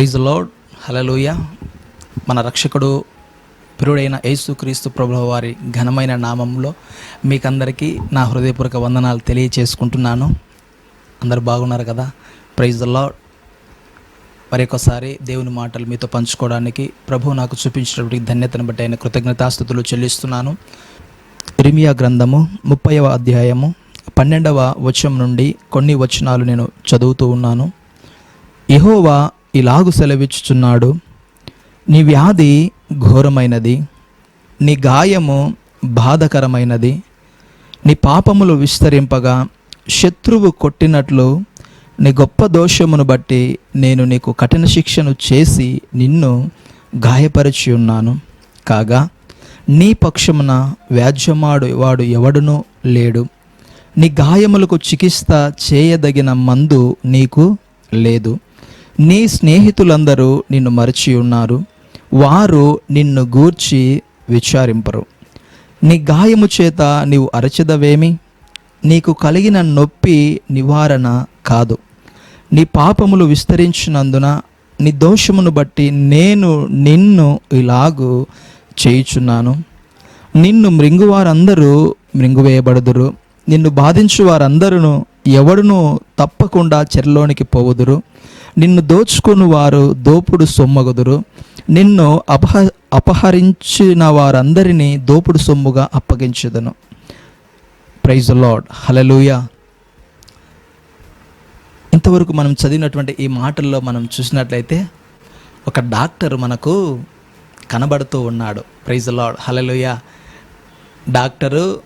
Praise lord. హలలోయ మన రక్షకుడు ప్రియుడైన యేసుక్రీస్తు ప్రభు వారి ఘనమైన నామంలో మీకందరికీ నా హృదయపూర్వక వందనాలు తెలియచేసుకుంటున్నాను. అందరు బాగున్నారు కదా? Praise Lord Lord. మరొకసారి దేవుని మాటలు మీతో పంచుకోవడానికి ప్రభు నాకు చూపించినటువంటి ధన్యతను బట్టి ఆయన కృతజ్ఞతాస్థుతులు చెల్లిస్తున్నాను. ఇరిమియా గ్రంథము ముప్పైవ అధ్యాయము పన్నెండవ వచనం నుండి కొన్ని వచనాలు నేను చదువుతూ ఉన్నాను. యెహోవా ఇలాగు సెలవిచ్చుచున్నాడు. నీ వ్యాధి ఘోరమైనది. నీ గాయము బాధకరమైనది. నీ పాపములు విస్తరింపగా శత్రువు కొట్టినట్లు నీ గొప్ప దోషమును బట్టి నేను నీకు కఠిన శిక్షను చేసి నిన్ను గాయపరిచి ఉన్నాను కాగా నీ పక్షమున వ్యాజ్యమాడు వాడు ఎవడునూ లేడు. నీ గాయములకు చికిత్స చేయదగిన మందు నీకు లేదు. నీ స్నేహితులందరూ నిన్ను మరచి ఉన్నారు. వారు నిన్ను గూర్చి విచారింపరు. నీ గాయము చేత నీవు అరచదవేమి? నీకు కలిగిన నొప్పి నివారణ కాదు. నీ పాపములు విస్తరించినందున నీ దోషమును బట్టి నేను నిన్ను ఇలాగు చేయుచున్నాను. నిన్ను మృంగువారందరూ మృంగువేయబడుదురు. నిన్ను బాధించు వారందరూ ఎవడునూ తప్పకుండా చెరలోనికి పోవుదురు. నిన్ను దోచుకుని వారు దోపుడు సొమ్మగుదురు. నిన్ను అపహ అపహరించిన వారందరినీ దోపుడు సొమ్ముగా అప్పగించుదను. ప్రైజ్ లాడ్ హలలూయ ఇంతవరకు మనం చదివినటువంటి ఈ మాటల్లో మనం చూసినట్లయితే ఒక డాక్టర్ మనకు కనబడుతూ ఉన్నాడు. ప్రైజ్ లాడ్ హలలుయ డాక్టరు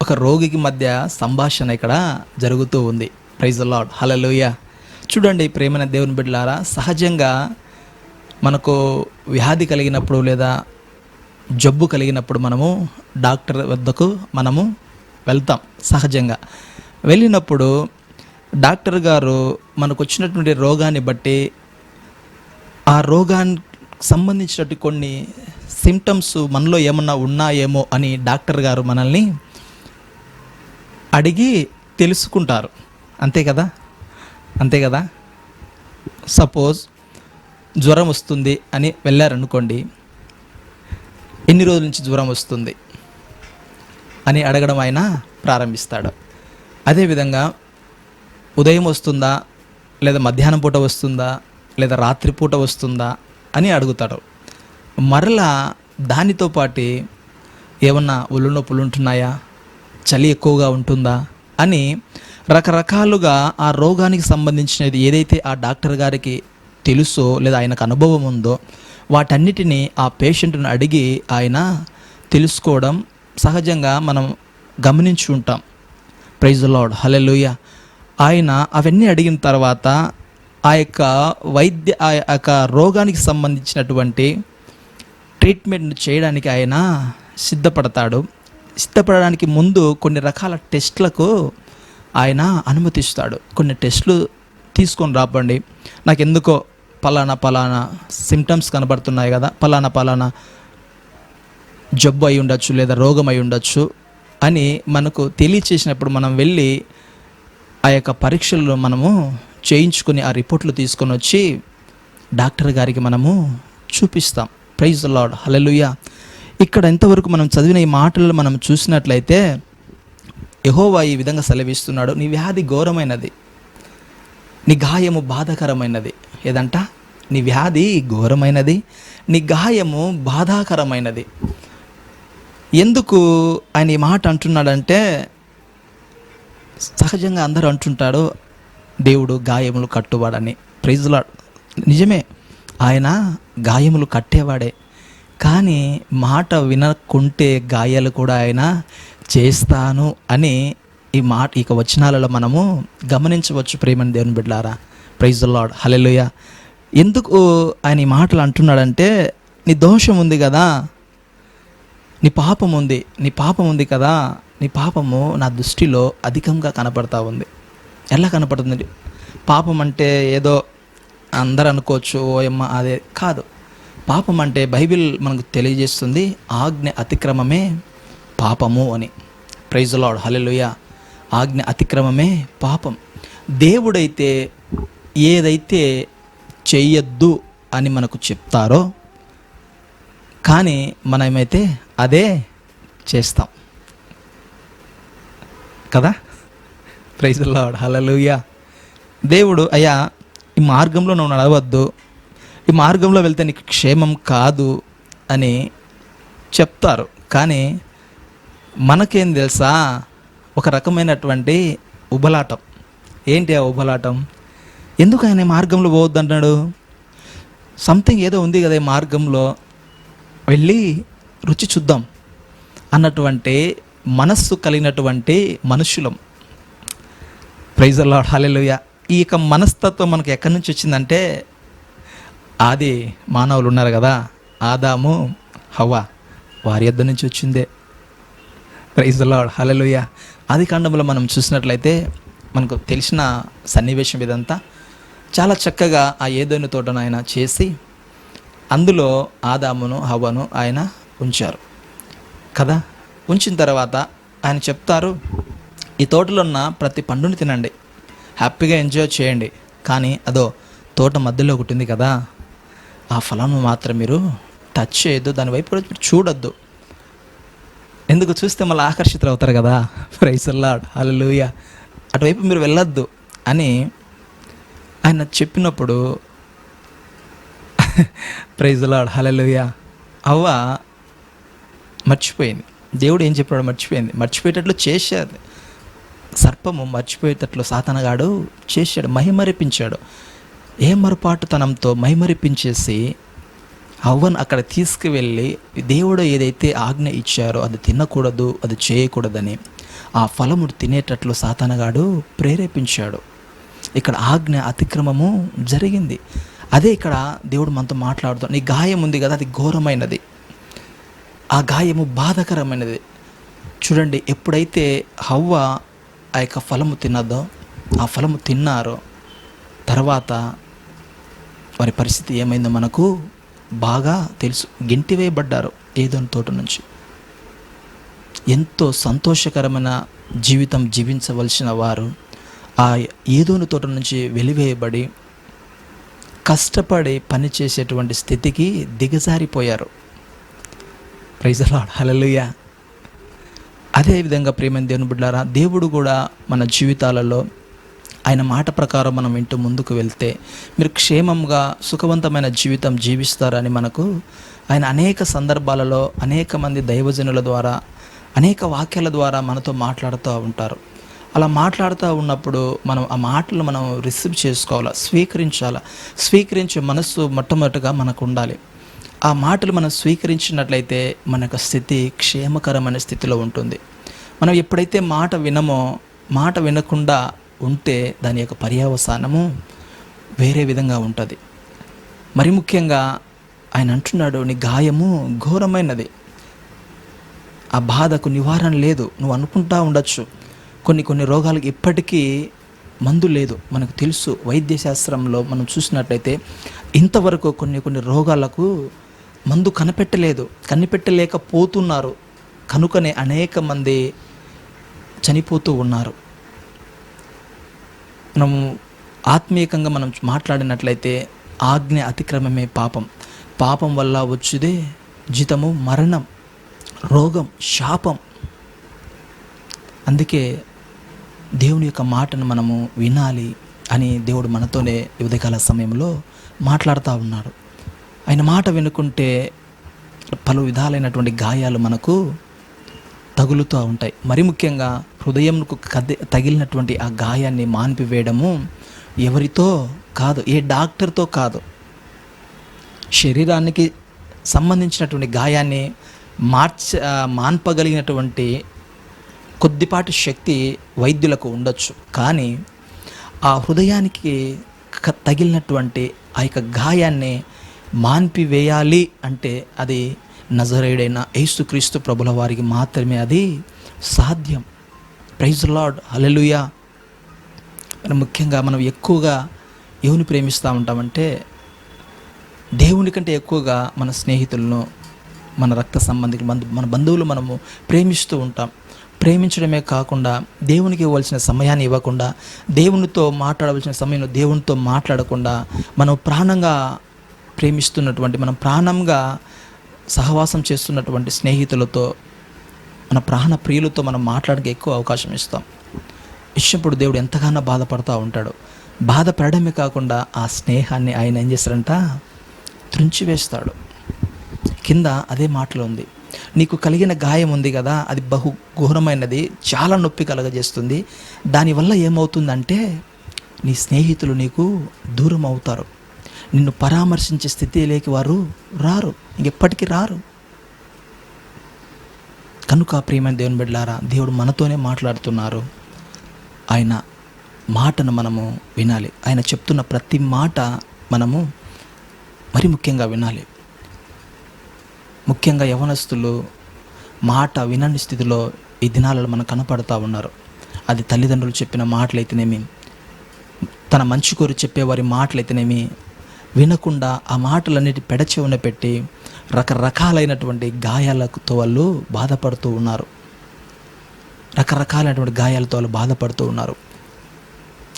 ఒక రోగికి మధ్య సంభాషణ ఇక్కడ జరుగుతూ ఉంది. ప్రైజ్ లాడ్ హలలుయ చూడండి ప్రేమైన దేవుని బిడ్డలారా సహజంగా మనకు వ్యాధి కలిగినప్పుడు లేదా జబ్బు కలిగినప్పుడు మనము డాక్టర్ వద్దకు మనము వెళ్తాం సహజంగా. వెళ్ళినప్పుడు డాక్టర్ గారు మనకు వచ్చినటువంటి రోగాన్ని బట్టి ఆ రోగానికి సంబంధించినటువంటి కొన్ని సిమ్టమ్స్ మనలో ఏమన్నా ఉన్నాయేమో అని డాక్టర్ గారు మనల్ని అడిగి తెలుసుకుంటారు. అంతే కదా? అంతే కదా? సపోజ్ జ్వరం వస్తుంది అని వెళ్ళారనుకోండి ఎన్ని రోజుల నుంచి జ్వరం వస్తుంది అని అడగడం ఆయన ప్రారంభిస్తాడు. అదేవిధంగా ఉదయం వస్తుందా లేదా మధ్యాహ్నం పూట వస్తుందా లేదా రాత్రి పూట వస్తుందా అని అడుగుతాడు. మరలా దానితో పాటు ఏమన్నా ఒళ్ళు నొప్పులు ఉంటున్నాయా? చలి ఎక్కువగా ఉంటుందా? అని రకరకాలుగా ఆ రోగానికి సంబంధించినది ఏదైతే ఆ డాక్టర్ గారికి తెలుసో లేదా ఆయనకు అనుభవం ఉందో వాటన్నిటినీ ఆ పేషెంట్ను అడిగి ఆయన తెలుసుకోవడం సహజంగా మనం గమనించి ఉంటాం. ప్రైజ్ లార్డ్ హలెలుయ ఆయన అవన్నీ అడిగిన తర్వాత ఆ యొక్క వైద్య ఆ యొక్క రోగానికి సంబంధించినటువంటి ట్రీట్మెంట్ చేయడానికి ఆయన సిద్ధపడతాడు. సిద్ధపడడానికి ముందు కొన్ని రకాల టెస్ట్లకు ఆయన అనుమతిస్తాడు. కొన్ని టెస్టులు తీసుకొని రాపండి. నాకు ఎందుకో పలానా పలానా సిమ్టమ్స్ కనబడుతున్నాయి కదా పలానా పలానా జబ్బు అయి ఉండొచ్చు లేదా రోగం అయి ఉండొచ్చు అని మనకు తెలియచేసినప్పుడు మనం వెళ్ళి ఆ యొక్క పరీక్షలు మనము చేయించుకుని ఆ రిపోర్ట్లు తీసుకొని వచ్చి డాక్టర్ గారికి మనము చూపిస్తాం. ప్రైజ్ లాడ్ హలలుయ ఇక్కడ ఎంతవరకు మనం చదివిన ఈ మాటలు మనం చూసినట్లయితే యహోవా ఈ విధంగా సెలవిస్తున్నాడు నీ వ్యాధి ఘోరమైనది నీ గాయము బాధాకరమైనది. ఏదంట? నీ వ్యాధి ఘోరమైనది నీ గాయము బాధాకరమైనది. ఎందుకు ఆయన ఈ మాట అంటున్నాడంటే సహజంగా అందరూ అంటుంటాడు దేవుడు గాయములు కట్టువాడని. ప్రైజ్లా నిజమే ఆయన గాయములు కట్టేవాడే కానీ మాట వినకుంటే గాయాలు కూడా ఆయన చేస్తాను అని ఈ మాట ఇక వచనాలలో మనము గమనించవచ్చు ప్రేమని దేవుని బిడ్డారా ప్రైజ్ లాడ్ హలెలుయ ఎందుకు ఆయన ఈ మాటలు అంటున్నాడంటే నీ దోషం ఉంది కదా నీ పాపం ఉంది నీ పాపం ఉంది కదా నీ పాపము నా దృష్టిలో అధికంగా కనపడతా ఉంది. ఎలా కనపడుతుంది? పాపం అంటే ఏదో అందరు అనుకోవచ్చు ఓయమ్మ అదే కాదు. పాపం అంటే బైబిల్ మనకు తెలియజేస్తుంది ఆజ్ఞ అతిక్రమమే పాపము అని. ప్రైజ్ లాడ్ హలెలుయ ఆజ్ఞ అతిక్రమమే పాపం. దేవుడైతే ఏదైతే చెయ్యొద్దు అని మనకు చెప్తారో కానీ మనమైతే అదే చేస్తాం. కదా? ప్రైజ్ లాడ్ హలలుయా దేవుడు అయ్యా ఈ మార్గంలో నువ్వు నడవద్దు. ఈ మార్గంలో వెళ్తే నీకు క్షేమం కాదు అని చెప్తారు. కానీ మనకేం తెలుసా? ఒక రకమైనటువంటి ఉబలాటం. ఏంటి ఆ ఉబలాటం? ఎందుకు ఆయన మార్గంలో పోవద్దు అంటున్నాడు సంథింగ్ ఏదో ఉంది కదా ఈ మార్గంలో. వెళ్ళి రుచి చూద్దాం అన్నటువంటి మనస్సు కలిగినటువంటి మనుషులం. ప్రైజ్ లాడ్ హాలెలుయ ఈ యొక్క మనస్తత్వం మనకు ఎక్కడి నుంచి వచ్చిందంటే ఆది మానవులు ఉన్నారు కదా ఆదాము హవ్వ వారి యొద్ద నుంచి వచ్చిందే. ప్రైజ్ లాడ్ హలలుయ ఆది కాండంలో మనం చూసినట్లయితే మనకు తెలిసిన సన్నివేశం ఇదంతా. చాలా చక్కగా ఆ ఏదోని తోటను ఆయన చేసి అందులో ఆదామును హవ్వను ఆయన ఉంచారు. కదా? ఉంచిన తర్వాత ఆయన చెప్తారు ఈ తోటలో ఉన్న ప్రతి పండుని తినండి. హ్యాపీగా ఎంజాయ్ చేయండి. కానీ అదో తోట మధ్యలో ఒకటి ఉంది కదా. ఆ ఫలాన్ని మాత్రం మీరు టచ్ చేయొద్దు. దాని వైపు మీరు చూడొద్దు. ఎందుకు చూస్తే మళ్ళీ ఆకర్షితులు అవుతారు కదా? ప్రైసల్లాడ్ హల్లెలూయా అటువైపు మీరు వెళ్ళొద్దు అని ఆయన చెప్పినప్పుడు ప్రైజలాడ్ హల్లెలూయా అవ్వ మర్చిపోయింది. దేవుడు ఏం చెప్పాడు మర్చిపోయింది. మర్చిపోయేటట్లు చేశాడు. సర్పము మర్చిపోయేటట్లు సాతనగాడు చేశాడు. మహిమరిపించాడు. ఏ మరపాటుతనంతో మహిమరిపించేసి అవ్వను అక్కడ తీసుకువెళ్ళి దేవుడు ఏదైతే ఆజ్ఞ ఇచ్చారో అది తినకూడదు అది చేయకూడదని ఆ ఫలము తినేటట్లు సాతనగాడు ప్రేరేపించాడు. ఇక్కడ ఆజ్ఞ అతిక్రమము జరిగింది. అదే ఇక్కడ దేవుడు మనతో మాట్లాడుతూ నీ గాయం ఉంది కదా అది ఘోరమైనది. ఆ గాయము బాధకరమైనది. చూడండి ఎప్పుడైతే హవ్వ ఆ యొక్క ఫలము తిన్నదో ఆ ఫలము తిన్నారో తర్వాత వారి పరిస్థితి ఏమైందో మనకు బాగా తెలుసు. గెంటివేయబడ్డారు ఏదోని తోట నుంచి. ఎంతో సంతోషకరమైన జీవితం జీవించవలసిన వారు ఆ ఏదోని తోట నుంచి వెలివేయబడి కష్టపడి పనిచేసేటువంటి స్థితికి దిగజారిపోయారు. ప్రైజలాడ్ హలలుయ అదేవిధంగా ప్రేమ దేవుని బిడ్డారా దేవుడు కూడా మన జీవితాలలో ఆయన మాట ప్రకారం మనం ఇంటూ ముందుకు వెళ్తే మీరు క్షేమంగా సుఖవంతమైన జీవితం జీవిస్తారని మనకు ఆయన అనేక సందర్భాలలో అనేక మంది దైవజనుల ద్వారా అనేక వాక్యాల ద్వారా మనతో మాట్లాడుతూ ఉంటారు. అలా మాట్లాడుతూ ఉన్నప్పుడు మనం ఆ మాటలు మనం రిసీవ్ చేసుకోవాలా స్వీకరించాలా? స్వీకరించే మనస్సు మొట్టమొదటిగా మనకు ఉండాలి. ఆ మాటలు మనం స్వీకరించినట్లయితే మన యొక్క స్థితి క్షేమకరమైన స్థితిలో ఉంటుంది. మనం ఎప్పుడైతే మాట వినమో మాట వినకుండా ఉంటే దాని యొక్క పర్యావసానము వేరే విధంగా ఉంటుంది. మరి ముఖ్యంగా ఆయన అంటున్నాడు నీ గాయము ఘోరమైనది. ఆ బాధకు నివారణ లేదు. నువ్వు అనుకుంటా ఉండొచ్చు. కొన్ని కొన్ని రోగాలకు ఇప్పటికీ మందు లేదు. మనకు తెలుసు వైద్య శాస్త్రంలో మనం చూసినట్లయితే ఇంతవరకు కొన్ని కొన్ని రోగాలకు మందు కనిపెట్టలేదు. కనిపెట్టలేకపోతున్నారు. కనుకనే అనేక మంది చనిపోతూ ఉన్నారు. మనము ఆత్మీయకంగా మనం మాట్లాడినట్లయితే ఆజ్ఞ అతిక్రమమే పాపం. పాపం వల్ల వచ్చేదే జీతము మరణం రోగం శాపం. అందుకే దేవుని యొక్క మాటను మనము వినాలి అని దేవుడు మనతోనే ఉదయకాల సమయంలో మాట్లాడుతూ ఉన్నాడు. ఆయన మాట వినుకుంటే పలు విధాలైనటువంటి గాయాలు మనకు తగులుతూ ఉంటాయి. మరి ముఖ్యంగా హృదయంకు కది తగిలినటువంటి ఆ గాయాన్ని మాన్పివేయడము ఎవరితో కాదు ఏ డాక్టర్తో కాదు. శరీరానికి సంబంధించినటువంటి గాయాన్ని మార్చ మాన్పగలిగినటువంటి కొద్దిపాటి శక్తి వైద్యులకు ఉండొచ్చు. కానీ ఆ హృదయానికి తగిలినటువంటి ఆ యొక్క గాయాన్ని మాన్పివేయాలి అంటే అది నజరేయుడైన యేసుక్రీస్తు ప్రభుల వారికి మాత్రమే అది సాధ్యం. ప్రైజ్ లార్డ్ హల్లెలూయా మనం ముఖ్యంగా మనం ఎక్కువగా ఎవరిని ప్రేమిస్తూ ఉంటామంటే దేవుని కంటే ఎక్కువగా మన స్నేహితులను మన రక్త సంబంధికులు బంధు మన బంధువులు మనము ప్రేమిస్తూ ఉంటాం. ప్రేమించడమే కాకుండా దేవునికి ఇవ్వాల్సిన సమయాన్ని ఇవ్వకుండా దేవునితో మాట్లాడవలసిన సమయంలో దేవునితో మాట్లాడకుండా మనం ప్రాణంగా ప్రేమిస్తున్నటువంటి మనం ప్రాణంగా సహవాసం చేస్తున్నటువంటి స్నేహితులతో మన ప్రాణ ప్రియులతో మనం మాట్లాడడానికి ఎక్కువ అవకాశం ఇస్తాం. ఇచ్చినప్పుడు దేవుడు ఎంతగానో బాధపడుతూ ఉంటాడు. బాధపడమే కాకుండా ఆ స్నేహాన్ని ఆయన ఏం చేస్తారంట త్రుంచివేస్తాడు. కింద అదే మాటలో ఉంది. నీకు కలిగిన గాయం ఉంది కదా అది బహు ఘోరమైనది చాలా నొప్పి కలగజేస్తుంది. దానివల్ల ఏమవుతుందంటే నీ స్నేహితులు నీకు దూరం అవుతారు నిన్ను పరామర్శించే స్థితిలోకి వారు రారు. ఇంకెప్పటికీ రారు. కనుక ప్రియమైన దేవుని బిడ్డలారా దేవుడు మనతోనే మాట్లాడుతున్నారు. ఆయన మాటను మనము వినాలి. ఆయన చెప్తున్న ప్రతి మాట మనము మరి ముఖ్యంగా వినాలి. ముఖ్యంగా యవనస్తులు మాట వినని స్థితిలో ఈ దినాలలో మనకు కనపడుతూ ఉన్నారు. అది తల్లిదండ్రులు చెప్పిన మాటలైతేనేమి తన మంచి కోరి చెప్పేవారి మాటలైతేనేమి వినకుండా ఆ మాటలన్నిటి పెడచెవున పెట్టి రకరకాలైనటువంటి గాయాలతో వాళ్ళు బాధపడుతూ ఉన్నారు. రకరకాలైనటువంటి గాయాలతో వాళ్ళు బాధపడుతూ ఉన్నారు.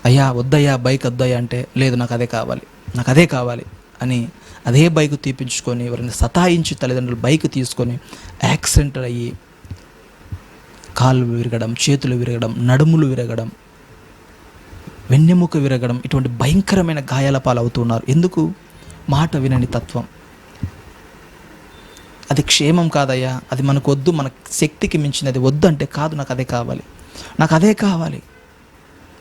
అయ్యా వద్దయ్యా బైక్ వద్దయ్యా అంటే లేదు నాకు అదే కావాలి నాకు అదే కావాలి అని అదే బైక్ తీపించుకొని ఎవరిని సతాయించి తల్లిదండ్రులు బైక్ తీసుకొని యాక్సిడెంట్ అయ్యి కాళ్ళు విరగడం చేతులు విరగడం నడుములు విరగడం వెన్నెముక విరగడం ఇటువంటి భయంకరమైన గాయాల పాలవుతున్నారు. ఎందుకు? మాట వినని తత్వం. అది క్షేమం కాదయ్యా. అది మనకు వద్దు మన శక్తికి మించినది వద్దు అంటే కాదు నాకు అదే కావాలి. నాకు అదే కావాలి.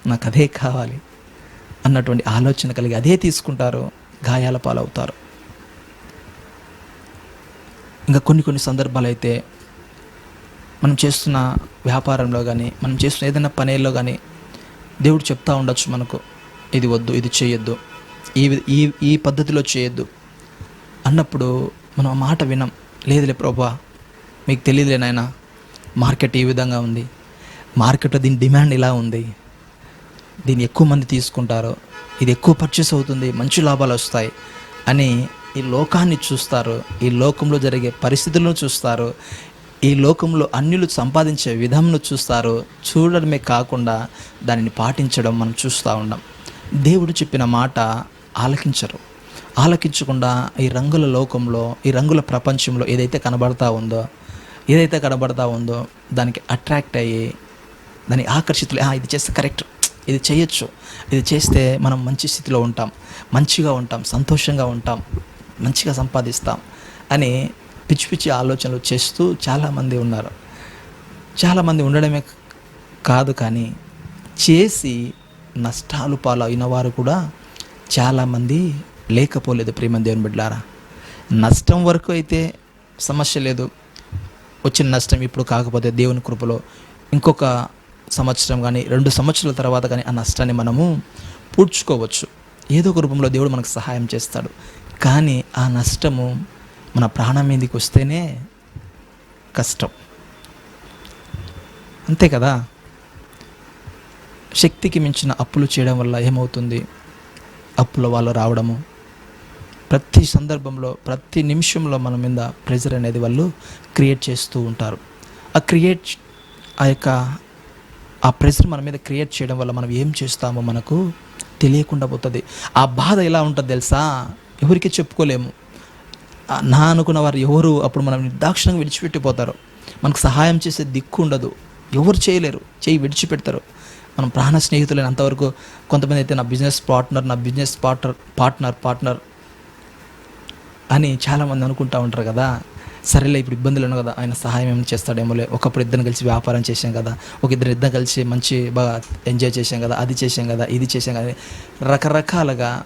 నాకు అదే కావాలి అన్నటువంటి ఆలోచన కలిగి అదే తీసుకుంటారు గాయాల పాలవుతారు. ఇంకా కొన్ని కొన్ని సందర్భాలు అయితే మనం చేస్తున్న వ్యాపారంలో కానీ మనం చేస్తున్న ఏదైనా పనిలో కానీ దేవుడు చెప్తా ఉండొచ్చు మనకు ఇది వద్దు ఇది చేయొద్దు ఈ ఈ ఈ పద్ధతిలో చేయొద్దు అన్నప్పుడు మనం ఆ మాట వినం. లేదులే ప్రభా మీకు తెలియదులే నాయన మార్కెట్ ఈ విధంగా ఉంది? మార్కెట్లో దీని డిమాండ్ ఇలా ఉంది. దీన్ని ఎక్కువ మంది తీసుకుంటారు. ఇది ఎక్కువ పర్చేస్ అవుతుంది మంచి లాభాలు వస్తాయి అని ఈ లోకాన్ని చూస్తారు. ఈ లోకంలో జరిగే పరిస్థితులను చూస్తారు. ఈ లోకంలో అన్యులు సంపాదించే విధంను చూస్తారు చూడడమే కాకుండా దానిని పాటించడం మనం చూస్తూ ఉన్నాం దేవుడు చెప్పిన మాట ఆలకించరు. ఆలకించకుండా ఈ రంగుల లోకంలో ఈ రంగుల ప్రపంచంలో ఏదైతే కనబడతా ఉందో ఏదైతే కనబడతా ఉందో దానికి అట్రాక్ట్ అయ్యి దాని ఆకర్షితులు ఇది చేస్తే కరెక్ట్ ఇది చేయొచ్చు ఇది చేస్తే మనం మంచి స్థితిలో ఉంటాం మంచిగా ఉంటాం సంతోషంగా ఉంటాం మంచిగా సంపాదిస్తాం అని పిచ్చి పిచ్చి ఆలోచనలు చేస్తూ చాలామంది ఉన్నారు. చాలామంది ఉండడమే కాదు కానీ చేసి నష్టాలు పాలు అయిన వారు కూడా చాలామంది లేకపోలేదు ప్రేమ దేవుని బిడ్డారా నష్టం వరకు అయితే సమస్య లేదు. వచ్చిన నష్టం ఇప్పుడు కాకపోతే దేవుని కృపలో ఇంకొక సంవత్సరం కానీ రెండు సంవత్సరాల తర్వాత కానీ ఆ నష్టాన్ని మనము పూడ్చుకోవచ్చు. ఏదో ఒక రూపంలో దేవుడు మనకు సహాయం చేస్తాడు. కానీ ఆ నష్టము మన ప్రాణం మీదకి వస్తేనే కష్టం. అంతే కదా? శక్తికి మించిన అప్పులు చేయడం వల్ల ఏమవుతుంది? అప్పుల వాళ్ళు రావడము. ప్రతి సందర్భంలో ప్రతి నిమిషంలో మన మీద ప్రెజర్ అనేది వాళ్ళు క్రియేట్ చేస్తూ ఉంటారు. ఆ క్రియేట్ ఆ యొక్క ఆ ప్రెజర్ మన మీద క్రియేట్ చేయడం వల్ల మనం ఏం చేస్తామో మనకు తెలియకుండా పోతుంది. ఆ బాధ ఎలా ఉంటుంది తెలుసా? ఎవరికి చెప్పుకోలేము. నా అనుకున్న వారు ఎవరు? అప్పుడు మనం నిర్దాక్షిణంగా విడిచిపెట్టిపోతారు. మనకు సహాయం చేసే దిక్కు ఉండదు. ఎవరు చేయలేరు. చేయి విడిచిపెడతారు. మనం ప్రాణ స్నేహితులైన అంతవరకు కొంతమంది అయితే నా బిజినెస్ పార్ట్నర్ నా బిజినెస్ పార్ట్నర్ పార్ట్నర్ పార్ట్నర్ అని చాలామంది అనుకుంటూ ఉంటారు కదా. సరేలే ఇప్పుడు ఇబ్బందులు ఉన్నాయి కదా. ఆయన సహాయం ఏమైనా చేస్తాడేమోలే ఒకప్పుడు ఇద్దరు కలిసి వ్యాపారం చేశాం కదా. ఒక ఇద్దరు ఇద్దరు కలిసి మంచి బాగా ఎంజాయ్ చేశాం కదా. అది చేశాం కదా. ఇది చేశాం కదా. రకరకాలుగా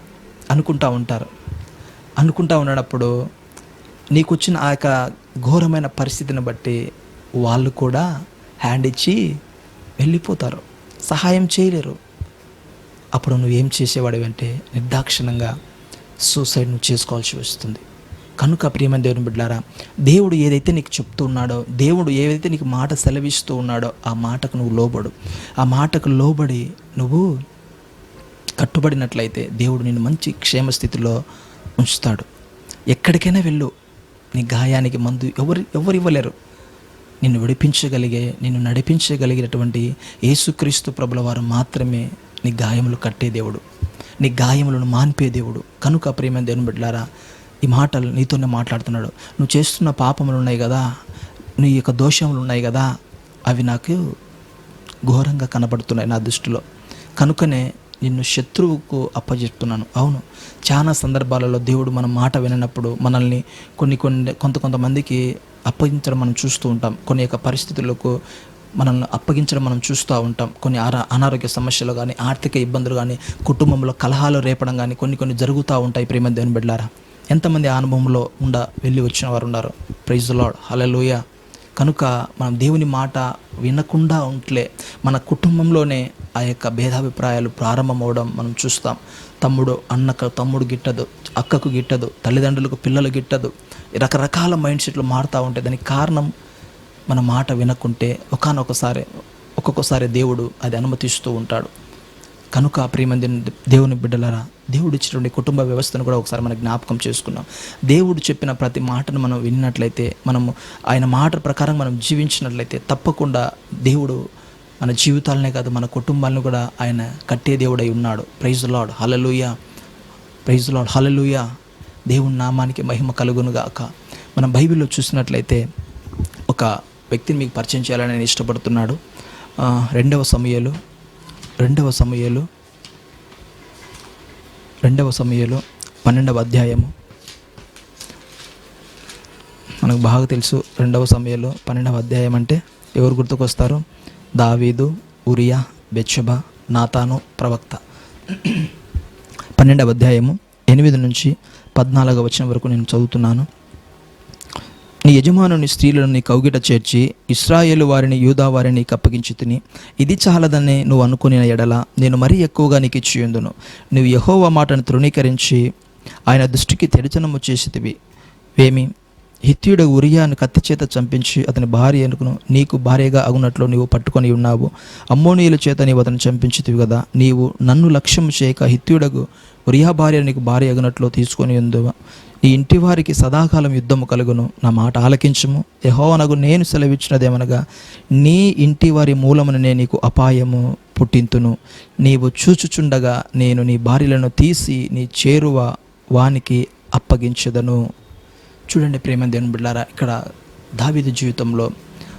అనుకుంటూ ఉంటారు. అనుకుంటూ ఉన్నప్పుడు నీకు వచ్చిన ఆ యొక్క ఘోరమైన పరిస్థితిని బట్టి వాళ్ళు కూడా హ్యాండ్ ఇచ్చి వెళ్ళిపోతారు. సహాయం చేయలేరు. అప్పుడు నువ్వేం చేసేవాడివి అంటే నిర్దాక్షిణంగా సూసైడ్ నువ్వు చేసుకోవాల్సి వస్తుంది. కనుక ప్రియమైన దేవుని బిడ్డారా దేవుడు ఏదైతే నీకు చెప్తూ ఉన్నాడో దేవుడు ఏదైతే నీకు మాట సెలవిస్తూ ఉన్నాడో ఆ మాటకు నువ్వు లోబడు. ఆ మాటకు లోబడి నువ్వు కట్టుబడినట్లయితే దేవుడు నేను మంచి క్షేమ స్థితిలో ఉంచుతాడు. ఎక్కడికైనా వెళ్ళు. నీ గాయానికి మందు ఎవరు ఎవరు ఇవ్వలేరు. నిన్ను విడిపించగలిగే నిన్ను నడిపించగలిగినటువంటి యేసుక్రీస్తు ప్రభుల వారు మాత్రమే నీ గాయములు కట్టే దేవుడు. నీ గాయములను మాన్పే దేవుడు. కనుక ప్రేమ దేవుని బిడ్డలారా ఈ మాటలు నీతోనే మాట్లాడుతున్నాడు. నువ్వు చేస్తున్న పాపములు ఉన్నాయి కదా నీ యొక్క దోషములు ఉన్నాయి కదా అవి నాకు ఘోరంగా కనబడుతున్నాయి నా దృష్టిలో. కనుకనే నిన్ను శత్రువుకు అప్పజెప్తున్నాను. అవును చాలా సందర్భాలలో దేవుడు మన మాట వినప్పుడు మనల్ని కొన్ని కొన్ని కొంత కొంతమందికి అప్పగించడం మనం చూస్తూ ఉంటాం. కొన్ని యొక్క పరిస్థితులకు మనల్ని అప్పగించడం మనం చూస్తూ ఉంటాం. కొన్ని అనారోగ్య సమస్యలు కానీ ఆర్థిక ఇబ్బందులు కానీ కుటుంబంలో కలహాలు రేపడం కానీ కొన్ని కొన్ని జరుగుతూ ఉంటాయి ప్రేమ దేవుని బిడ్డారా ఎంతమంది ఆ అనుభవంలో ఉండ వెళ్ళి వచ్చిన వారు ఉన్నారు ప్రైజ్ లాడ్ హలలోయ కనుక మనం దేవుని మాట వినకుండా ఉంట్లే. మన కుటుంబంలోనే ఆ యొక్క భేదాభిప్రాయాలు ప్రారంభమవడం మనం చూస్తాం. తమ్ముడు అన్నకు తమ్ముడు గిట్టదు అక్కకు గిట్టదు తల్లిదండ్రులకు పిల్లలు గిట్టదు రకరకాల మైండ్ సెట్లు మారుతూ ఉంటాయి. దానికి కారణం మన మాట వినకుంటే ఒకనొకసారి ఒక్కొక్కసారి దేవుడు అది అనుమతిస్తూ ఉంటాడు. కనుక ప్రియమంది దేవుని బిడ్డలరా దేవుడు ఇచ్చినటువంటి కుటుంబ వ్యవస్థను కూడా ఒకసారి మనం జ్ఞాపకం చేసుకున్నాం దేవుడు చెప్పిన ప్రతి మాటను మనం విన్నట్లయితే మనము ఆయన మాట ప్రకారం మనం జీవించినట్లయితే తప్పకుండా దేవుడు మన జీవితాలనే కాదు మన కుటుంబాలను కూడా ఆయన కట్టే దేవుడై ఉన్నాడు. Praise Lord hallelujah praise Lord hallelujah దేవుని నామానికి మహిమ కలుగునుగాక మనం బైబిల్లో చూసినట్లయితే ఒక వ్యక్తిని మీకు పరిచయం చేయాలని నేను ఇష్టపడుతున్నాడు. రెండవ సమయాలు రెండవ సమయాలు రెండవ సమయాలు పన్నెండవ అధ్యాయము. మనకు బాగా తెలుసు రెండవ సమయంలో పన్నెండవ అధ్యాయం అంటే ఎవరు గుర్తుకొస్తారు? దావీదు ఉరియా బెచ్చబ నాతాను ప్రవక్త. పన్నెండవ అధ్యాయము ఎనిమిది నుంచి పద్నాలుగవ వచ్చిన వరకు నేను చదువుతున్నాను. నీ యజమానుని స్త్రీలను నీ కౌగిట చేర్చి ఇస్రాయేలు వారిని యూదా వారిని కప్పగించి తిని ఇది చాలదని నువ్వు అనుకుని ఎడల నేను మరీ ఎక్కువగా నీకు ఇచ్చియుందును. నువ్వు యహోవా మాటను తృణీకరించి ఆయన దృష్టికి తెరిచనము చేసితివి. వేమి? హిత్యుడు ఉరియాను కత్తి చేత చంపించి అతని భార్య అనుకును నీకు భార్యగా అగునట్లు నీవు పట్టుకొని ఉన్నావు. అమ్మోనీయుల చేత నీవు అతను చంపించితివి కదా నీవు నన్ను లక్ష్యం చేయక హిత్యుడగు ఉరియా భార్య నీకు భార్య అగునట్లు తీసుకొని ఉందువా. నీ ఇంటి వారికి సదాకాలం యుద్ధము కలుగును. నా మాట ఆలకించుము. యహోవనగు నేను సెలవిచ్చినదేమనగా నీ ఇంటి వారి మూలముననే నీకు అపాయము పుట్టింతును. నీవు చూచుచుండగా నేను నీ భార్యలను తీసి నీ చేరువ వానికి అప్పగించదను. చూడండి ప్రేమ దేవుని బిడ్డారా ఇక్కడ దావిది జీవితంలో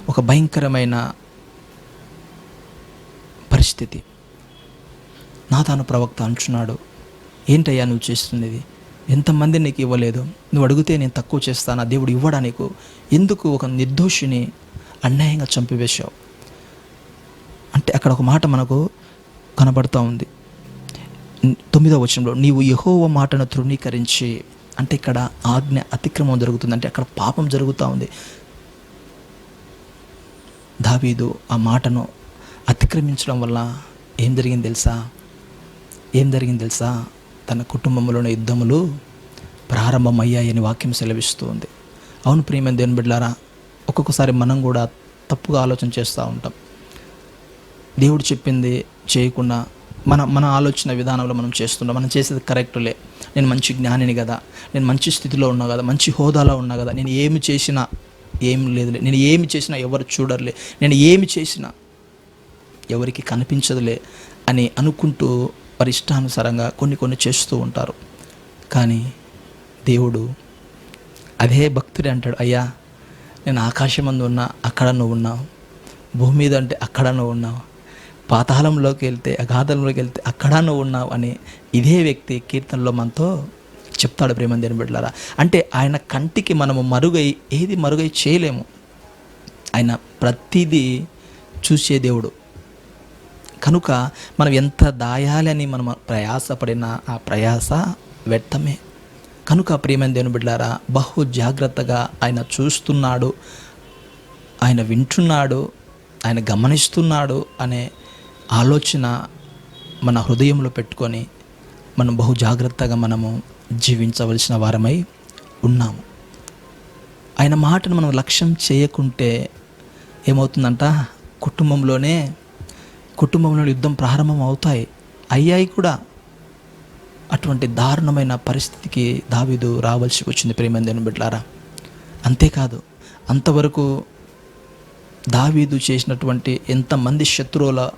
ఒక భయంకరమైన పరిస్థితి. నాతాను ప్రవక్త అంటున్నాడు ఏంటయ్యా నువ్వు చేస్తున్నది? ఎంతమంది నీకు ఇవ్వలేదు? నువ్వు అడిగితే నేను తక్కువ చేస్తానా? దేవుడు ఇవ్వడా నీకు? ఎందుకు ఒక నిర్దోషిని అన్యాయంగా చంపివేశావు? అంటే అక్కడ ఒక మాట మనకు కనబడుతూ ఉంది. తొమ్మిదవ వచనంలో నీవు యహోవ మాటను తృణీకరించి అంటే ఇక్కడ ఆజ్ఞ అతిక్రమం జరుగుతుంది అంటే అక్కడ పాపం జరుగుతూ ఉంది. దావీదు ఆ మాటను అతిక్రమించడం వల్ల ఏం జరిగింది తెలుసా? ఏం జరిగింది తెలుసా? తన కుటుంబంలోని యుద్ధములు ప్రారంభమయ్యాయని వాక్యం సెలవిస్తూ ఉంది. అవును ప్రియమైన దేవుని బిడ్డారా ఒక్కొక్కసారి మనం కూడా తప్పుగా ఆలోచన చేస్తూ ఉంటాం. దేవుడు చెప్పింది చేయకుండా మన మన ఆలోచన విధానంలో మనం చేస్తున్నాం మనం చేసేది కరెక్టులే నేను మంచి జ్ఞానిని కదా. నేను మంచి స్థితిలో ఉన్నా కదా. మంచి హోదాలో ఉన్నా కదా. నేను ఏమి చేసినా ఏం లేదులే. నేను ఏమి చేసినా ఎవరు చూడరులే. నేను ఏమి చేసినా ఎవరికి కనిపించదులే అని అనుకుంటూ వారి ఇష్టానుసారంగా కొన్ని కొన్ని చేస్తూ ఉంటారు. కానీ దేవుడు అదే భక్తుడే అంటాడు అయ్యా నేను ఆకాశమందు ఉన్నా అక్కడ నువ్వు ఉన్నావు. భూమి మీద అంటే అక్కడ నువ్వు ఉన్నావు. పాతాళంలోకి వెళ్తే అగాధంలోకి వెళ్తే అక్కడ నువ్వు ఉన్నావు అని ఇదే వ్యక్తి కీర్తనలో మనతో చెప్తాడు ప్రేమందేని బిడ్డలారా. అంటే ఆయన కంటికి మనము మరుగై ఏది మరుగై చేయలేము. ఆయన ప్రతిదీ చూసే దేవుడు. కనుక మనం ఎంత దాయాలని మనం ప్రయాసపడినా ఆ ప్రయాస వ్యర్థమే. కనుక ప్రియమైన దేవుని బిడ్డారా బహు జాగ్రత్తగా ఆయన చూస్తున్నాడు ఆయన వింటున్నాడు ఆయన గమనిస్తున్నాడు అనే ఆలోచన మన హృదయంలో పెట్టుకొని మనం బహు జాగ్రత్తగా మనము జీవించవలసిన వారమై ఉన్నాము. ఆయన మాటను మనం లక్ష్యం చేయకుంటే ఏమవుతుందంట? కుటుంబంలోనే కుటుంబంలో యుద్ధం ప్రారంభం అవుతాయి. అయ్యాయి కూడా. అటువంటి దారుణమైన పరిస్థితికి దావిదు రావాల్సి వచ్చింది ప్రేమందేను బిడ్లారా అంతేకాదు అంతవరకు దావీదు చేసినటువంటి ఎంతమంది శత్రువుల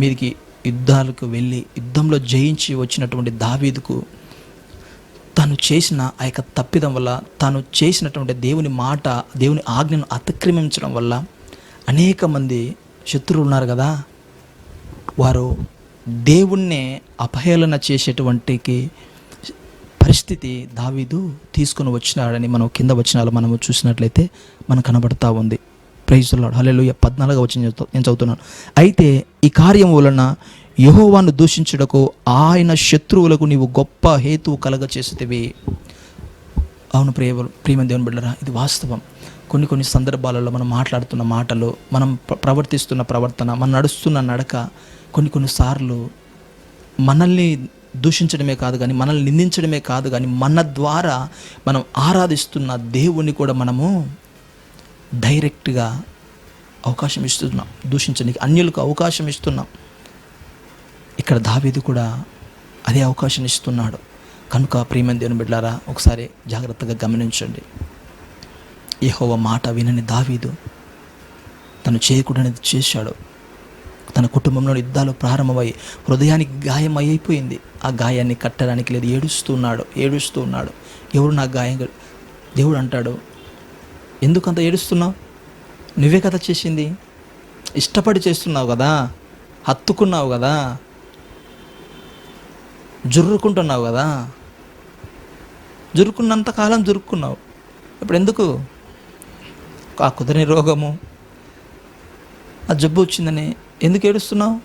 మీదికి యుద్ధాలకు వెళ్ళి యుద్ధంలో జయించి వచ్చినటువంటి దావీదుకు తను తాను చేసిన ఆ యొక్క తప్పిదం వల్ల తాను చేసినటువంటి దేవుని మాట దేవుని ఆజ్ఞను అతిక్రమించడం వల్ల అనేక మంది శత్రువులు ఉన్నారు కదా. వారు దేవుణ్ణే అపహేళన చేసేటువంటికి పరిస్థితి దావీదు తీసుకొని వచ్చినాడని మనం కింద వచ్చినాలో మనము చూసినట్లయితే మనకు కనబడతా ఉంది. ప్రైజ్ లాడ్ పద్నాలుగు వచ్చి నేను చదువుతున్నాను. అయితే ఈ కార్యం వలన యహోవాను దూషించుటకు ఆయన శత్రువులకు నీవు గొప్ప హేతువు కలగ చేసేవి అవును ప్రియ ప్రియమ దేవుని బిడ్డరా ఇది వాస్తవం. కొన్ని కొన్ని సందర్భాలలో మనం మాట్లాడుతున్న మాటలు మనం ప్రవర్తిస్తున్న ప్రవర్తన మనం నడుస్తున్న నడక కొన్ని కొన్నిసార్లు మనల్ని దూషించడమే కాదు కానీ మనల్ని నిందించడమే కాదు కానీ మన ద్వారా మనం ఆరాధిస్తున్న దేవుణ్ణి కూడా మనము డైరెక్ట్గా అవకాశం ఇస్తున్నాం. దూషించడానికి అన్యులకు అవకాశం ఇస్తున్నాం. ఇక్కడ దావీదు కూడా అదే అవకాశం ఇస్తున్నాడు. కనుక ప్రియమైన దేవుని బిడ్డారా ఒకసారి జాగ్రత్తగా గమనించండి. యెహోవా మాట వినని దావీదు తను చేయకూడనిది చేశాడు. తన కుటుంబంలో యుద్ధాలు ప్రారంభమై హృదయానికి గాయం అయిపోయింది. ఆ గాయాన్ని కట్టడానికి లేదు ఏడుస్తున్నాడు ఏడుస్తూ ఉన్నాడు. ఎవరు నా గాయం? దేవుడు అంటాడు ఎందుకంత ఏడుస్తున్నావు? నువ్వే కదా చేసింది. ఇష్టపడి చేస్తున్నావు కదా. హత్తుకున్నావు కదా. జుర్రుకుంటున్నావు కదా. జురుకున్నంత కాలం జురుక్కున్నావు ఇప్పుడు ఎందుకు? ఆ కుదిరిన రోగము ఆ జబ్బు వచ్చిందని ఎందుకు ఏడుస్తున్నావు?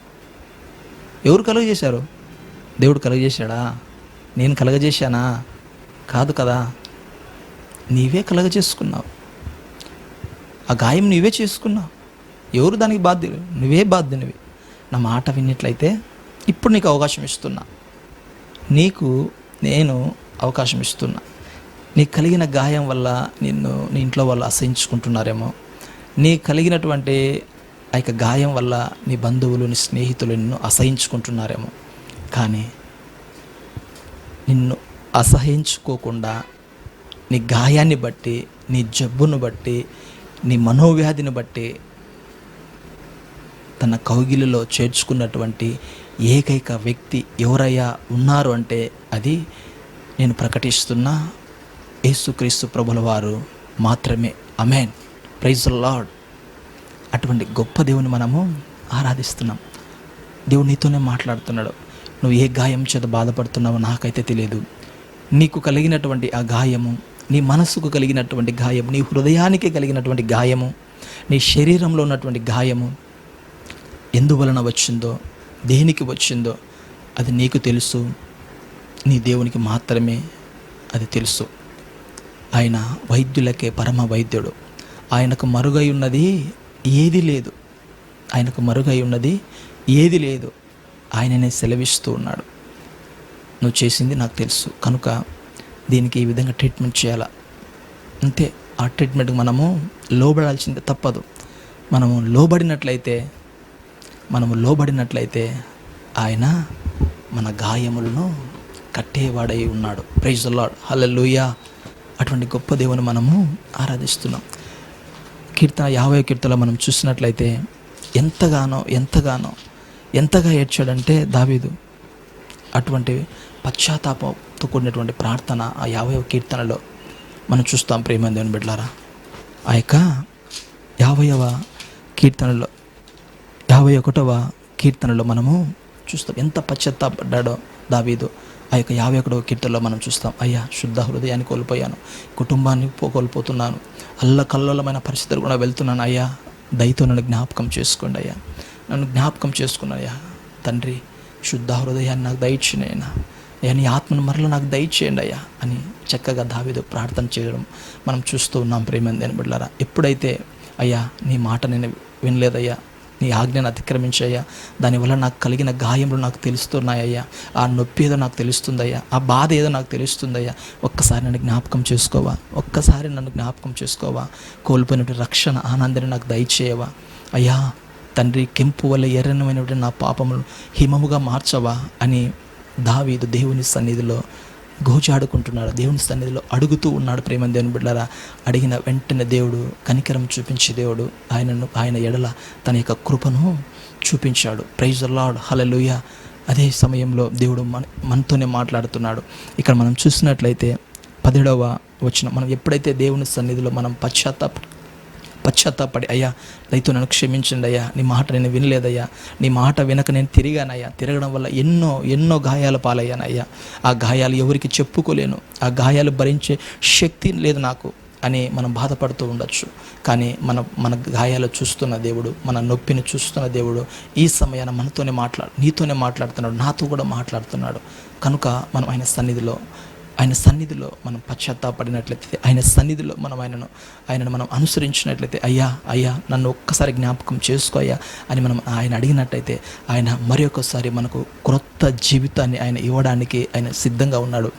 ఎవరు కలుగజేశారు? దేవుడు కలుగజేశాడా? నేను కలగజేశానా? కాదు కదా. నీవే కలగజేసుకున్నావు. ఆ గాయం నువ్వే చేసుకున్నావు. ఎవరు దానికి బాధ్యులు? నువ్వే బాధ్యునివి. నా మాట విన్నట్లయితే ఇప్పుడు నీకు అవకాశం ఇస్తున్నా. నీకు నేను అవకాశం ఇస్తున్నా. నీకు కలిగిన గాయం వల్ల నిన్ను నీ ఇంట్లో వాళ్ళు అసహించుకుంటున్నారేమో. నీ కలిగినటువంటి ఆ యొక్క గాయం వల్ల నీ బంధువులు నీ స్నేహితులు నిన్ను అసహించుకుంటున్నారేమో. కానీ నిన్ను అసహించుకోకుండా నీ గాయాన్ని బట్టి నీ జబ్బును బట్టి నీ మనోవ్యాధిని బట్టి తన కౌగిలిలో చేర్చుకున్నటువంటి ఏకైక వ్యక్తి ఎవరయ్యా ఉన్నారు అంటే అది నేను ప్రకటిస్తున్న యేసుక్రీస్తు ప్రభుల వారు మాత్రమే. అమెన్ ప్రైజ్ లార్డ్ అటువంటి గొప్ప దేవుని మనము ఆరాధిస్తున్నాం. దేవుడు నీతోనే మాట్లాడుతున్నాడు. నువ్వు ఏ గాయం చేత బాధపడుతున్నావో నాకైతే తెలియదు. నీకు కలిగినటువంటి ఆ గాయము నీ మనసుకు కలిగినటువంటి గాయం నీ హృదయానికి కలిగినటువంటి గాయము నీ శరీరంలో ఉన్నటువంటి గాయము ఎందువలన వచ్చిందో దేనికి వచ్చిందో అది నీకు తెలుసు. నీ దేవునికి మాత్రమే అది తెలుసు. ఆయన వైద్యులకే పరమ వైద్యుడు. ఆయనకు మరుగై ఉన్నది ఏది లేదు. ఆయనకు మరుగై ఉన్నది ఏది లేదు. ఆయననే సెలవిస్తూ ఉన్నాడు. నువ్వు చేసింది నాకు తెలుసు. కనుక దీనికి ఈ విధంగా ట్రీట్మెంట్ చేయాలా? అంతే ఆ ట్రీట్మెంట్కి మనము లోబడాల్సిందే తప్పదు. మనము లోబడినట్లయితే మనము లోబడినట్లయితే ఆయన మన గాయములను కట్టేవాడై ఉన్నాడు. ప్రైజ్ లాడ్ హల్లెలూయా అటువంటి గొప్ప దేవుని మనము ఆరాధిస్తున్నాం. కీర్తన యాభై కీర్తనలో మనం చూసినట్లయితే ఎంతగానో ఎంతగానో ఎంతగా ఏడ్చాడంటే దావీదు. అటువంటి పశ్చాత్తాపంతో కూడినటువంటి ప్రార్థన ఆ యాభై కీర్తనలో మనం చూస్తాం ప్రేమ దేవుని బిడ్డలారా. ఆ యొక్క యాభైవ కీర్తనలో యాభై ఒకటవ కీర్తనలో మనము చూస్తాం ఎంత పశ్చాత్తాపడ్డాడో దావీదు. ఆ యొక్క యాభై ఒకటవ కీర్తనలో మనం చూస్తాం అయ్యా శుద్ధ హృదయాన్ని కోల్పోయాను కుటుంబాన్ని కోల్పోతున్నాను కోల్పోతున్నాను అల్లకల్లోలమైన పరిస్థితులు కూడా వెళ్తున్నాను అయ్యా. దయతో నన్ను జ్ఞాపకం చేసుకోండి అయ్యా. నన్ను జ్ఞాపకం చేసుకున్నాయ్యా తండ్రి శుద్ధ హృదయాన్ని నాకు దయచినైనా అయ్యా నీ ఆత్మను మరలా నాకు దయచేయండి అయ్యా అని చక్కగా దావేదు ప్రార్థన చేయడం మనం చూస్తూ ఉన్నాం. ప్రేమందేని బిడ్డారా ఎప్పుడైతే అయ్యా నీ మాట నేను వినలేదయ్యా నీ ఆజ్ఞను అతిక్రమించయ్యా దానివల్ల నాకు కలిగిన గాయములు నాకు తెలుస్తున్నాయ్యా ఆ నొప్పి ఏదో నాకు తెలుస్తుందయ్యా ఆ బాధ ఏదో నాకు తెలుస్తుందయ్యా ఒక్కసారి నన్ను జ్ఞాపకం చేసుకోవా ఒక్కసారి నన్ను జ్ఞాపకం చేసుకోవా కోల్పోయినటువంటి రక్షణ ఆనందాన్ని నాకు దయచేయవా అయ్యా తండ్రి కెంపు వల్ల ఎర్రనమైనటువంటి నా పాపములు హిమముగా మార్చవా అని దావీదు దేవుని సన్నిధిలో గోచాడుకుంటున్నాడు దేవుని సన్నిధిలో అడుగుతూ ఉన్నాడు ప్రేమ దేవుని బిడ్డలారా. అడిగిన వెంటనే దేవుడు కనికరం చూపించే దేవుడు ఆయనను ఆయన ఎడల తన యొక్క కృపను చూపించాడు. ప్రైజ్ లార్డ్ హలలుయ అదే సమయంలో దేవుడు మన మనతోనే మాట్లాడుతున్నాడు. ఇక్కడ మనం చూసినట్లయితే పదిహేడవ వచ్చిన మనం ఎప్పుడైతే దేవుని సన్నిధిలో మనం పశ్చాత్తాప పశ్చాత్తాపడి అయ్యా రైతు నన్ను క్షమించండి అయ్యా నీ మాట నేను వినలేదయ్యా నీ మాట వినక నేను తిరిగానయ్యా తిరగడం వల్ల ఎన్నో ఎన్నో గాయాల పాలయ్యానయ్యా. ఆ గాయాలు ఎవరికి చెప్పుకోలేను ఆ గాయాలు భరించే శక్తి లేదు నాకు అని మనం బాధపడుతూ ఉండొచ్చు. కానీ మన మన గాయాలు చూస్తున్న దేవుడు మన నొప్పిని చూస్తున్న దేవుడు ఈ సమయాన మనతోనే మాట్లాడు నీతోనే మాట్లాడుతున్నాడు నాతో కూడా మాట్లాడుతున్నాడు. కనుక మనం ఆయన సన్నిధిలో ఆయన సన్నిధిలో మనం పశ్చాత్తాపడినట్లయితే ఆయన సన్నిధిలో మనం ఆయనను ఆయనను మనం అనుసరించినట్లయితే అయ్యా అయ్యా నన్ను ఒక్కసారి జ్ఞాపకం చేసుకో అయ్యా అని మనం ఆయన అడిగినట్టయితే ఆయన మరి ఒకసారి మనకు క్రొత్త జీవితాన్ని ఆయన ఇవ్వడానికి ఆయన సిద్ధంగా ఉన్నాడు.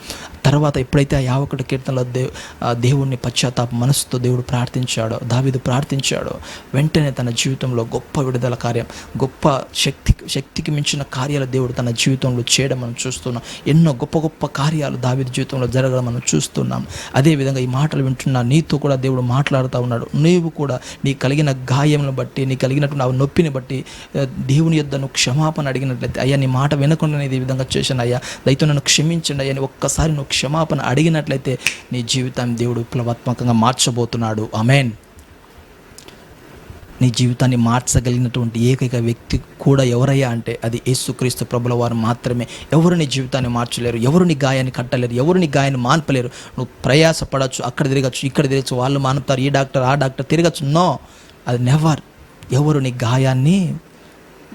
తర్వాత ఎప్పుడైతే ఆ యావకుడి కీర్తనలో దేవు దేవుడిని దేవుణ్ణి పశ్చాత్తాప మనసుతో దేవుడు ప్రార్థించాడో దావిదు ప్రార్థించాడో వెంటనే తన జీవితంలో గొప్ప విడుదల కార్యం గొప్ప శక్తి శక్తికి మించిన కార్యాలు దేవుడు తన జీవితంలో చేయడం మనం చూస్తున్నాం. ఎన్నో గొప్ప గొప్ప కార్యాలు దావిదు జీవితంలో జరగడం మనం చూస్తున్నాం. అదేవిధంగా ఈ మాటలు వింటున్న నీతో కూడా దేవుడు మాట్లాడుతూ ఉన్నాడు. నీవు కూడా నీ కలిగిన గాయంను బట్టి నీ కలిగినటువంటి ఆ నొప్పిని బట్టి దేవుని యొద్ద నువ్వు క్షమాపణ అడిగినట్లయితే అయ్యా నీ మాట వినకుండా నేను ఈ విధంగా చేశాను అయ్యా. దయతో నన్ను క్షమించండి అయ్యా. ఒక్కసారి నువ్వు క్షమాపణ అడిగినట్లయితే నీ జీవితాన్ని దేవుడు విప్లవాత్మకంగా మార్చబోతున్నాడు. అమెన్ నీ జీవితాన్ని మార్చగలిగినటువంటి ఏకైక వ్యక్తి కూడా ఎవరయ్యా అంటే అది యేసుక్రీస్తు ప్రభుల వారు మాత్రమే. ఎవరు నీ జీవితాన్ని మార్చలేరు? ఎవరు నీ గాయాన్ని కట్టలేరు? ఎవరు నీ గాయాన్ని మాన్పలేరు? నువ్వు ప్రయాసపడచ్చు అక్కడ తిరగచ్చు ఇక్కడ తిరగచ్చు వాళ్ళు మానుతారు ఈ డాక్టర్ ఆ డాక్టర్ తిరగచ్చు. నో అది నెవర్. ఎవరు నీ గాయాన్ని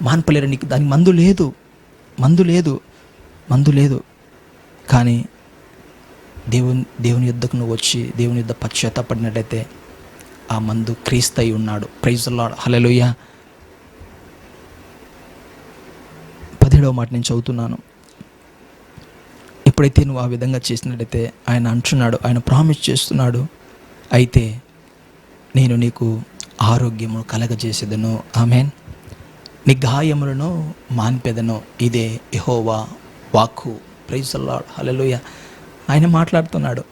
మాన్పలేరు? నీకు దానికి మందు లేదు. మందు లేదు. మందు లేదు. కానీ దేవుని దేవుని యుద్ధకు నువ్వు వచ్చి దేవుని యుద్ధ పశ్చాత్తాపడినట్లయితే ఆ మందు క్రీస్తయి ఉన్నాడు. ప్రైజ్ లాడ్ హలలుయ పదిహేడవ మాట నేను చదువుతున్నాను. ఎప్పుడైతే నువ్వు ఆ విధంగా చేసినట్టయితే ఆయన అంటున్నాడు ఆయన ప్రామిస్ చేస్తున్నాడు అయితే నేను నీకు ఆరోగ్యము కలగజేసేదను. ఆమెన్ నీ గాయములను మాన్పెదను. ఇదే యహోవా వాక్కు. ప్రైజ్ లాడ్ హలలుయ ఆయన మాట్లాడుతున్నాడు.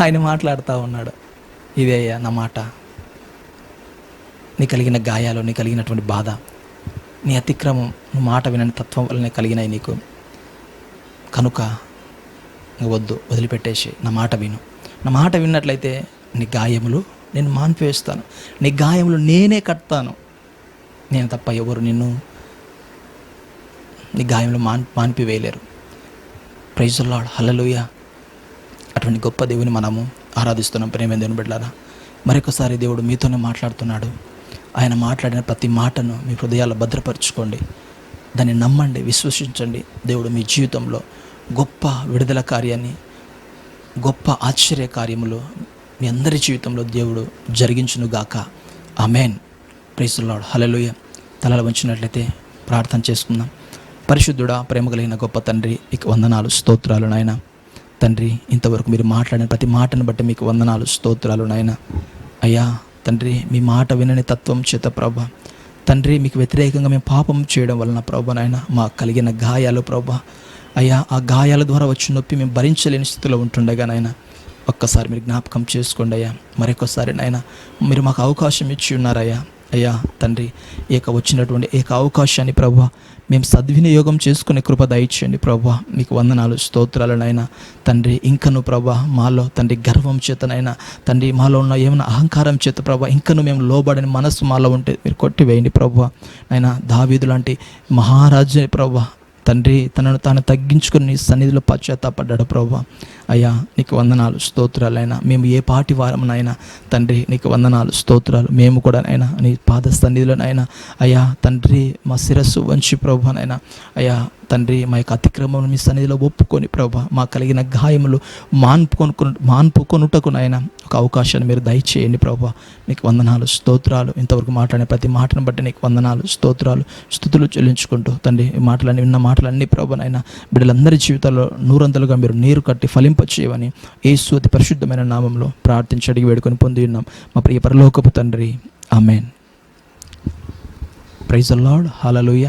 ఆయన మాట్లాడుతూ ఉన్నాడు. ఇదే నా మాట. నీ కలిగిన గాయాలు నీ కలిగినటువంటి బాధ నీ అతిక్రమం నువ్వు మాట వినని తత్వం వల్లనే కలిగినాయి నీకు. కనుక వద్దు వదిలిపెట్టేసి నా మాట విను. నా మాట విన్నట్లయితే నీ గాయములు నేను మాన్పివేస్తాను. నీ గాయములు నేనే కడతాను. నేను తప్ప ఎవరు నిన్ను నీ గాయములు మాన్ మాన్పివేయలేరు. ప్రైజ్ లాడ్ హల్లెలూయ అటువంటి గొప్ప దేవుని మనము ఆరాధిస్తున్నాం. ప్రేమ దేవుని బిడ్డారా మరొకసారి దేవుడు మీతోనే మాట్లాడుతున్నాడు. ఆయన మాట్లాడిన ప్రతి మాటను మీ హృదయాల్లో భద్రపరచుకోండి. దాన్ని నమ్మండి విశ్వసించండి. దేవుడు మీ జీవితంలో గొప్ప విడుదల కార్యాన్ని గొప్ప ఆశ్చర్య కార్యములు మీ అందరి జీవితంలో దేవుడు జరిగించునుగాక. అమేన్ ప్రైసులాడు హలలుయ తలలు వంచినట్లయితే ప్రార్థన చేసుకుందాం. పరిశుద్ధుడా ప్రేమ కలిగిన గొప్ప తండ్రి ఇక వందనాలు స్తోత్రాలు నాయనా. తండ్రి ఇంతవరకు మీరు మాట్లాడిన ప్రతి మాటను బట్టి మీకు వందనాలు స్తోత్రాలు నాయన. అయ్యా తండ్రి మీ మాట వినని తత్వం చేత ప్రభ. తండ్రి మీకు వ్యతిరేకంగా మేము పాపం చేయడం వలన ప్రభ నాయన మా కలిగిన గాయాలు ప్రభ. అయ్యా ఆ గాయాల ద్వారా వచ్చి నొప్పి మేము భరించలేని స్థితిలో ఉంటుండగా నాయన. ఒక్కసారి మీరు జ్ఞాపకం చేసుకోండి అయ్యా. మరొకసారి నాయన మీరు మాకు అవకాశం ఇచ్చి ఉన్నారయ్యా. అయ్యా తండ్రి ఏక వచ్చినటువంటి ఏక అవకాశాన్ని ప్రభు మేము సద్వినియోగం చేసుకునే కృప దయచేయండి ప్రభా. మీకు వందనాలు స్తోత్రాలనైనా తండ్రి ఇంకను ప్రభా మాలో తండ్రి గర్వం చేతనైనా తండ్రి మాలో ఉన్న ఏమైనా అహంకారం చేత ప్రభా ఇంకను మేము లోబడని మనస్సు మాలో ఉంటే మీరు కొట్టివేయండి ప్రభా. అయినా దావీదు లాంటి మహారాజు ప్రభా తండ్రి తనను తాను తగ్గించుకుని నీ సన్నిధిలో పశ్చాత్తాపడ్డాడు ప్రభా. అయ్యా నీకు వందనాలు స్తోత్రాలైనా. మేము ఏ పాటి వారమునైనా తండ్రి నీకు వందనాలు స్తోత్రాలు. మేము కూడా నైనా నీ పాద సన్నిధిలోనైనా అయ్యా తండ్రి మా శిరస్సు వంచి ప్రభునైనా అయ్యా తండ్రి మా యొక్క అతిక్రమం మీ సన్నిధిలో ఒప్పుకొని ప్రభా మా కలిగిన గాయములు మాన్పుకొను మాన్పుకొనుటకు నాయన ఒక అవకాశాన్ని మీరు దయచేయండి ప్రభా. నీకు వందనాలు స్తోత్రాలు. ఇంతవరకు మాట్లాడిన ప్రతి మాటను బట్టి నీకు వందనాలు స్తోత్రాలు స్థుతులు చెల్లించుకుంటూ తండ్రి ఈ మాటలన్నీ విన్న మాటలన్నీ ప్రభానైనా బిడ్డలందరి జీవితాల్లో నూరంతలుగా మీరు నీరు కట్టి ఫలింపచేయమని ఏ స్వతి పరిశుద్ధమైన నామంలో ప్రార్థించి అడిగి వేడుకొని పొంది ఉన్నాం. మా ప్రియ పరలోకపు తండ్రి ఆమెన్. Praise అల్లాడ్ hallelujah.